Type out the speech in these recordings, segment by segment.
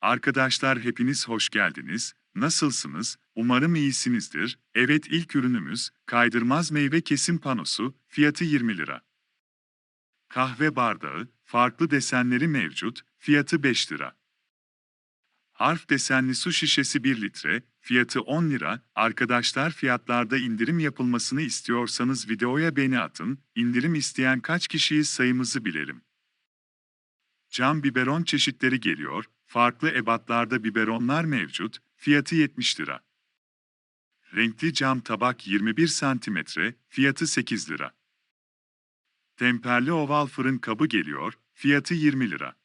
Arkadaşlar hepiniz hoş geldiniz. Nasılsınız? Umarım iyisinizdir. Evet ilk ürünümüz kaydırmaz meyve kesim panosu, fiyatı 20 lira. Kahve bardağı, farklı desenleri mevcut, fiyatı 5 lira. Harf desenli su şişesi 1 litre, fiyatı 10 lira. Arkadaşlar fiyatlarda indirim yapılmasını istiyorsanız videoya beğeni atın, indirim isteyen kaç kişiyiz sayımızı bilelim. Cam biberon çeşitleri geliyor, farklı ebatlarda biberonlar mevcut, fiyatı 70 lira. Renkli cam tabak 21 cm, fiyatı 8 lira. Temperli oval fırın kabı geliyor, fiyatı 20 lira.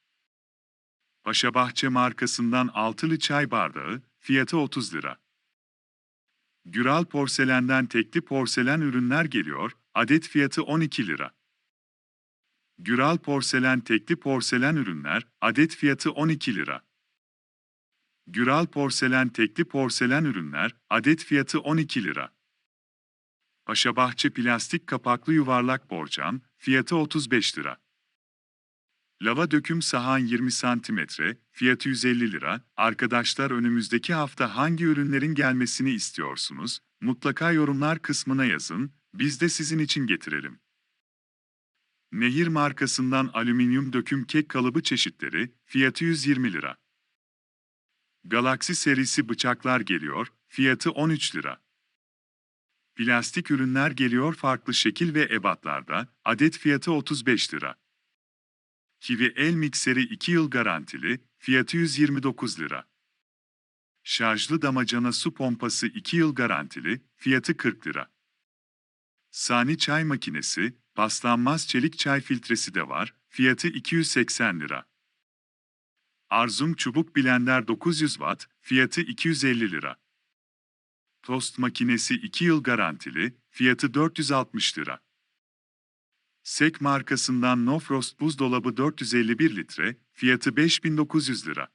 Paşabahçe markasından altılı çay bardağı, fiyatı 30 lira. Güral porselenden tekli porselen ürünler geliyor, adet fiyatı 12 lira. Güral porselen tekli porselen ürünler, adet fiyatı 12 lira. Güral porselen tekli porselen ürünler, adet fiyatı 12 lira. Paşabahçe plastik kapaklı yuvarlak borcam, fiyatı 35 lira. Lava döküm sahan 20 cm, fiyatı 150 lira. Arkadaşlar önümüzdeki hafta hangi ürünlerin gelmesini istiyorsunuz? Mutlaka yorumlar kısmına yazın, biz de sizin için getirelim. Nehir markasından alüminyum döküm kek kalıbı çeşitleri, fiyatı 120 lira. Galaxy serisi bıçaklar geliyor, fiyatı 13 lira. Plastik ürünler geliyor farklı şekil ve ebatlarda, adet fiyatı 35 lira. Kivi el mikseri 2 yıl garantili, fiyatı 129 lira. Şarjlı damacana su pompası 2 yıl garantili, fiyatı 40 lira. Sani çay makinesi, paslanmaz çelik çay filtresi de var, fiyatı 280 lira. Arzum çubuk blender 900 watt, fiyatı 250 lira. Tost makinesi 2 yıl garantili, fiyatı 460 lira. Sek markasından No Frost buzdolabı 451 litre, fiyatı 5900 lira.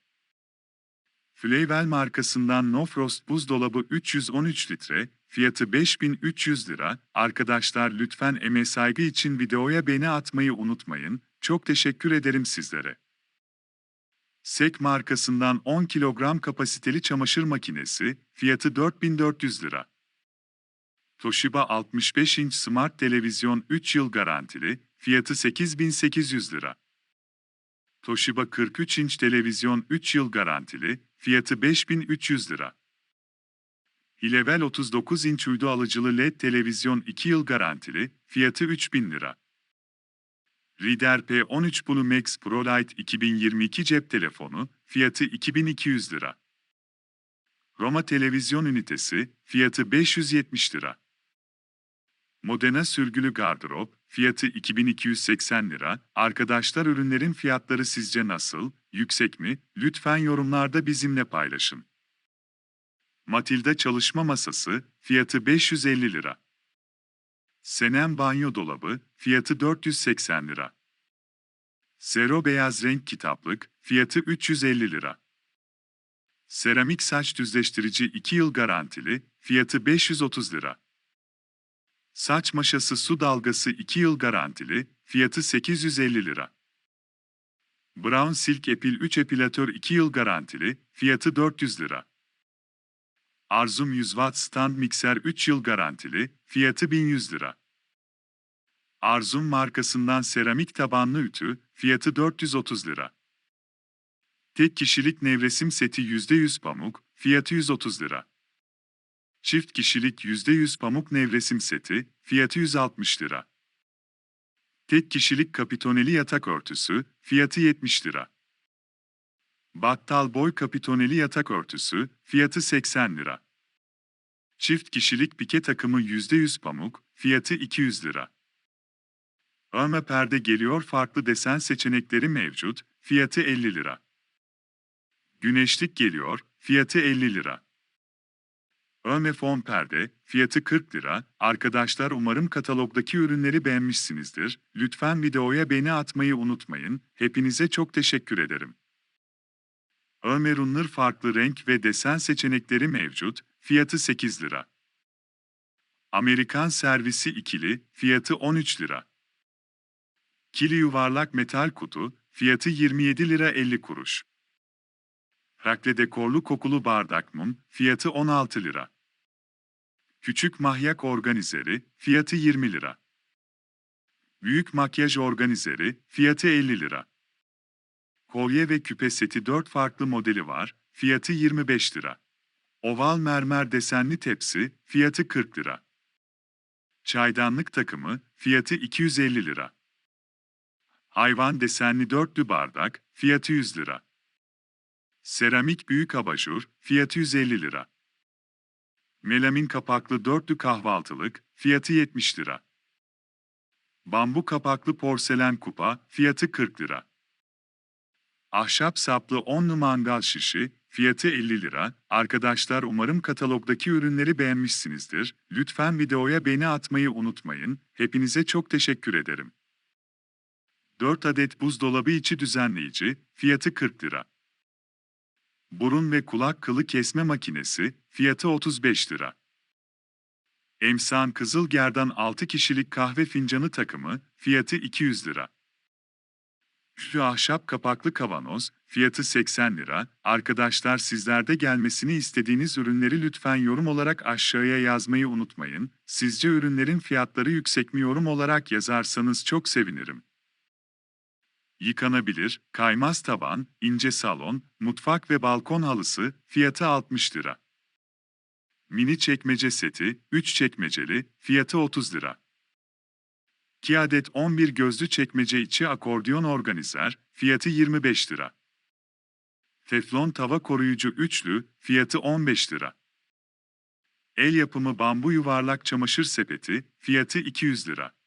Flavel markasından No Frost buzdolabı 313 litre, fiyatı 5300 lira. Arkadaşlar lütfen emeğe saygı için videoya beğeni atmayı unutmayın. Çok teşekkür ederim sizlere. Sek markasından 10 kilogram kapasiteli çamaşır makinesi, fiyatı 4400 lira. Toshiba 65 inç Smart Televizyon 3 yıl garantili, fiyatı 8800 lira. Toshiba 43 inç televizyon 3 yıl garantili, fiyatı 5300 lira. Hilevel 39 inç uydu alıcılı LED televizyon 2 yıl garantili, fiyatı 3000 lira. Reader P13 Blue Max Pro Lite 2022 cep telefonu, fiyatı 2200 lira. Roma televizyon ünitesi, fiyatı 570 lira. Modena sürgülü gardırop, fiyatı 2280 lira. Arkadaşlar ürünlerin fiyatları sizce nasıl? Yüksek mi? Lütfen yorumlarda bizimle paylaşın. Matilda çalışma masası, fiyatı 550 lira. Senem banyo dolabı, fiyatı 480 lira. Zero beyaz renk kitaplık, fiyatı 350 lira. Seramik saç düzleştirici 2 yıl garantili, fiyatı 530 lira. Saç maşası su dalgası 2 yıl garantili, fiyatı 850 lira. Brown Silk Epil 3 epilatör 2 yıl garantili, fiyatı 400 lira. Arzum 100 Watt stand mikser 3 yıl garantili, fiyatı 1100 lira. Arzum markasından seramik tabanlı ütü, fiyatı 430 lira. Tek kişilik nevresim seti %100 pamuk, fiyatı 130 lira. Çift kişilik %100 pamuk nevresim seti, fiyatı 160 lira. Tek kişilik kapitoneli yatak örtüsü, fiyatı 70 lira. Battal boy kapitoneli yatak örtüsü, fiyatı 80 lira. Çift kişilik pike takımı %100 pamuk, fiyatı 200 lira. Örme perde geliyor farklı desen seçenekleri mevcut, fiyatı 50 lira. Güneşlik geliyor, fiyatı 50 lira. Örme fon perde, fiyatı 40 lira. Arkadaşlar umarım katalogdaki ürünleri beğenmişsinizdir. Lütfen videoya beğeni atmayı unutmayın. Hepinize çok teşekkür ederim. Örme runner farklı renk ve desen seçenekleri mevcut. Fiyatı 8 lira. Amerikan servisi ikili, fiyatı 13 lira. Kili yuvarlak metal kutu, fiyatı 27 lira 50 kuruş. Rakle dekorlu kokulu bardak mum, fiyatı 16 lira. Küçük mahyak organizeri, fiyatı 20 lira. Büyük makyaj organizeri, fiyatı 50 lira. Kolye ve küpe seti 4 farklı modeli var, fiyatı 25 lira. Oval mermer desenli tepsi, fiyatı 40 lira. Çaydanlık takımı, fiyatı 250 lira. Hayvan desenli dörtlü bardak, fiyatı 100 lira. Seramik büyük abajur, fiyatı 150 lira. Melamin kapaklı dörtlü kahvaltılık, fiyatı 70 lira. Bambu kapaklı porselen kupa, fiyatı 40 lira. Ahşap saplı onlu mangal şişi, fiyatı 50 lira. Arkadaşlar umarım katalogdaki ürünleri beğenmişsinizdir. Lütfen videoya beğeni atmayı unutmayın. Hepinize çok teşekkür ederim. 4 adet buzdolabı içi düzenleyici, fiyatı 40 lira. Burun ve kulak kılı kesme makinesi, fiyatı 35 lira. Emsan Kızılgerdan 6 kişilik kahve fincanı takımı, fiyatı 200 lira. Şu ahşap kapaklı kavanoz, fiyatı 80 lira. Arkadaşlar sizlerde gelmesini istediğiniz ürünleri lütfen yorum olarak aşağıya yazmayı unutmayın. Sizce ürünlerin fiyatları yüksek mi yorum olarak yazarsanız çok sevinirim. Yıkanabilir, kaymaz taban, ince salon, mutfak ve balkon halısı, fiyatı 60 lira. Mini çekmece seti, 3 çekmeceli, fiyatı 30 lira. 2 adet 11 gözlü çekmece içi akordiyon organizer, fiyatı 25 lira. Teflon tava koruyucu üçlü, fiyatı 15 lira. El yapımı bambu yuvarlak çamaşır sepeti, fiyatı 200 lira.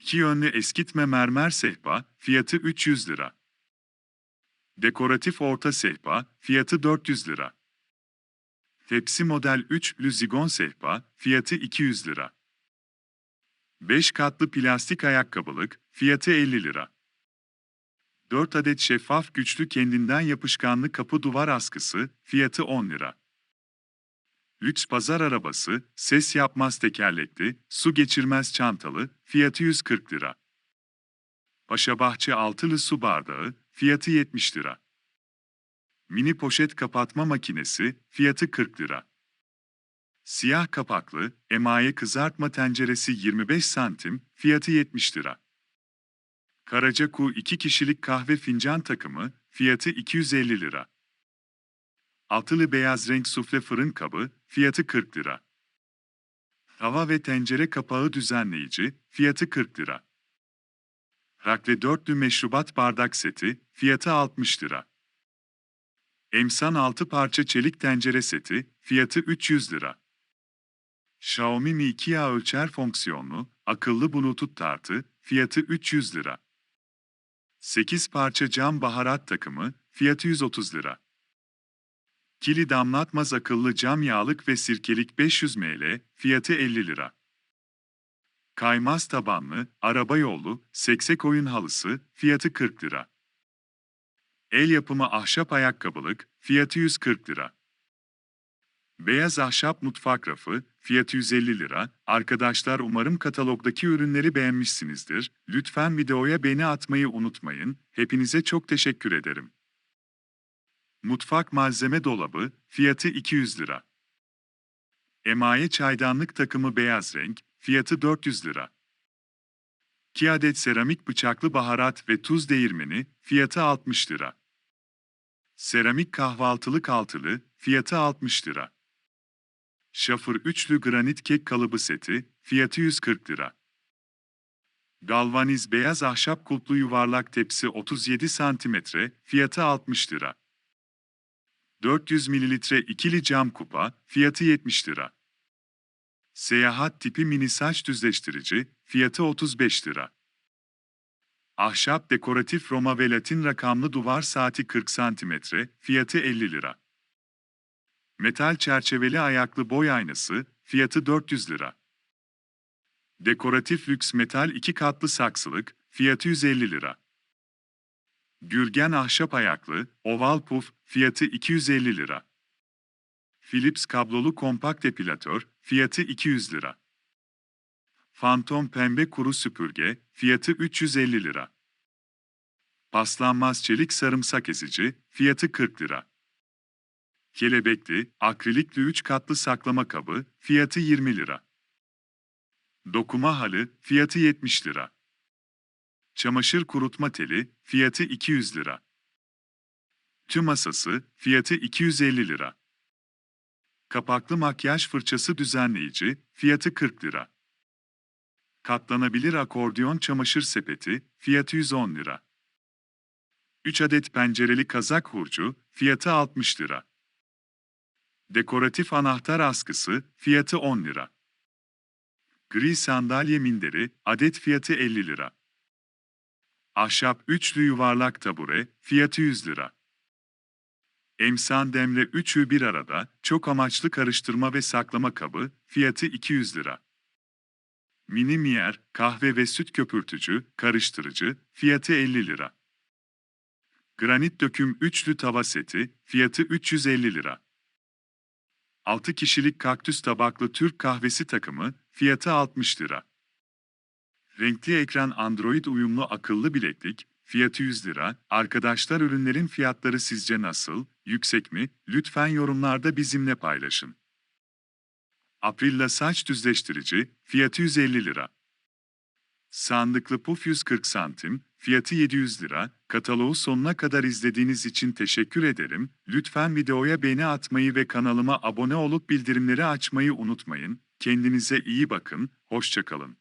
İki yönlü eskitme mermer sehpa, fiyatı 300 lira. Dekoratif orta sehpa, fiyatı 400 lira. Tepsi model 3 zigon sehpa, fiyatı 200 lira. 5 katlı plastik ayakkabılık, fiyatı 50 lira. 4 adet şeffaf güçlü kendinden yapışkanlı kapı duvar askısı, fiyatı 10 lira. Lüks pazar arabası, ses yapmaz tekerlekli, su geçirmez çantalı, fiyatı 140 lira. Paşabahçe altılı su bardağı, fiyatı 70 lira. Mini poşet kapatma makinesi, fiyatı 40 lira. Siyah kapaklı, emaye kızartma tenceresi 25 santim, fiyatı 70 lira. Karacaku 2 kişilik kahve fincan takımı, fiyatı 250 lira. Altılı beyaz renk sufle fırın kabı, fiyatı 40 lira. Tava ve tencere kapağı düzenleyici, fiyatı 40 lira. Rakve dörtlü meşrubat bardak seti, fiyatı 60 lira. Emsan 6 parça çelik tencere seti, fiyatı 300 lira. Xiaomi Mi 2A ölçer fonksiyonlu, akıllı bluetooth tartı, fiyatı 300 lira. 8 parça cam baharat takımı, fiyatı 130 lira. Kili damlatmaz akıllı cam yağlık ve sirkelik 500 ml, fiyatı 50 lira. Kaymaz tabanlı, araba yolu, seksek oyun halısı, fiyatı 40 lira. El yapımı ahşap ayakkabılık, fiyatı 140 lira. Beyaz ahşap mutfak rafı, fiyatı 150 lira. Arkadaşlar umarım katalogdaki ürünleri beğenmişsinizdir. Lütfen videoya beğeni atmayı unutmayın. Hepinize çok teşekkür ederim. Mutfak malzeme dolabı, fiyatı 200 lira. Emaye çaydanlık takımı beyaz renk, fiyatı 400 lira. 2 adet seramik bıçaklı baharat ve tuz değirmeni, fiyatı 60 lira. Seramik kahvaltılık altılı, fiyatı 60 lira. Şafır üçlü granit kek kalıbı seti, fiyatı 140 lira. Galvaniz beyaz ahşap kulplu yuvarlak tepsi 37 cm, fiyatı 60 lira. 400 ml ikili cam kupa, fiyatı 70 lira. Seyahat tipi mini saç düzleştirici, fiyatı 35 lira. Ahşap dekoratif Roma ve Latin rakamlı duvar saati 40 cm, fiyatı 50 lira. Metal çerçeveli ayaklı boy aynası, fiyatı 400 lira. Dekoratif lüks metal iki katlı saksılık, fiyatı 150 lira. Gürgen ahşap ayaklı, oval puf, fiyatı 250 lira. Philips kablolu kompakt epilatör, fiyatı 200 lira. Phantom pembe kuru süpürge, fiyatı 350 lira. Paslanmaz çelik sarımsak ezici, fiyatı 40 lira. Kelebekli, akrilikli 3 katlı saklama kabı, fiyatı 20 lira. Dokuma halı, fiyatı 70 lira. Çamaşır kurutma teli, fiyatı 200 lira. Tüm masası, fiyatı 250 lira. Kapaklı makyaj fırçası düzenleyici, fiyatı 40 lira. Katlanabilir akordiyon çamaşır sepeti, fiyatı 110 lira. 3 adet pencereli kazak hurcu, fiyatı 60 lira. Dekoratif anahtar askısı, fiyatı 10 lira. Gri sandalye minderi, adet fiyatı 50 lira. Ahşap üçlü yuvarlak tabure, fiyatı 100 lira. Emsan demre üçü bir arada, çok amaçlı karıştırma ve saklama kabı, fiyatı 200 lira. Mini miyer, kahve ve süt köpürtücü, karıştırıcı, fiyatı 50 lira. Granit döküm üçlü tava seti, fiyatı 350 lira. 6 kişilik kaktüs tabaklı Türk kahvesi takımı, fiyatı 60 lira. Renkli ekran Android uyumlu akıllı bileklik, fiyatı 100 lira. Arkadaşlar ürünlerin fiyatları sizce nasıl, yüksek mi? Lütfen yorumlarda bizimle paylaşın. Aprilla saç düzleştirici, fiyatı 150 lira. Sandıklı puf 140 santim, fiyatı 700 lira. Kataloğu sonuna kadar izlediğiniz için teşekkür ederim. Lütfen videoya beğeni atmayı ve kanalıma abone olup bildirimleri açmayı unutmayın. Kendinize iyi bakın, hoşçakalın.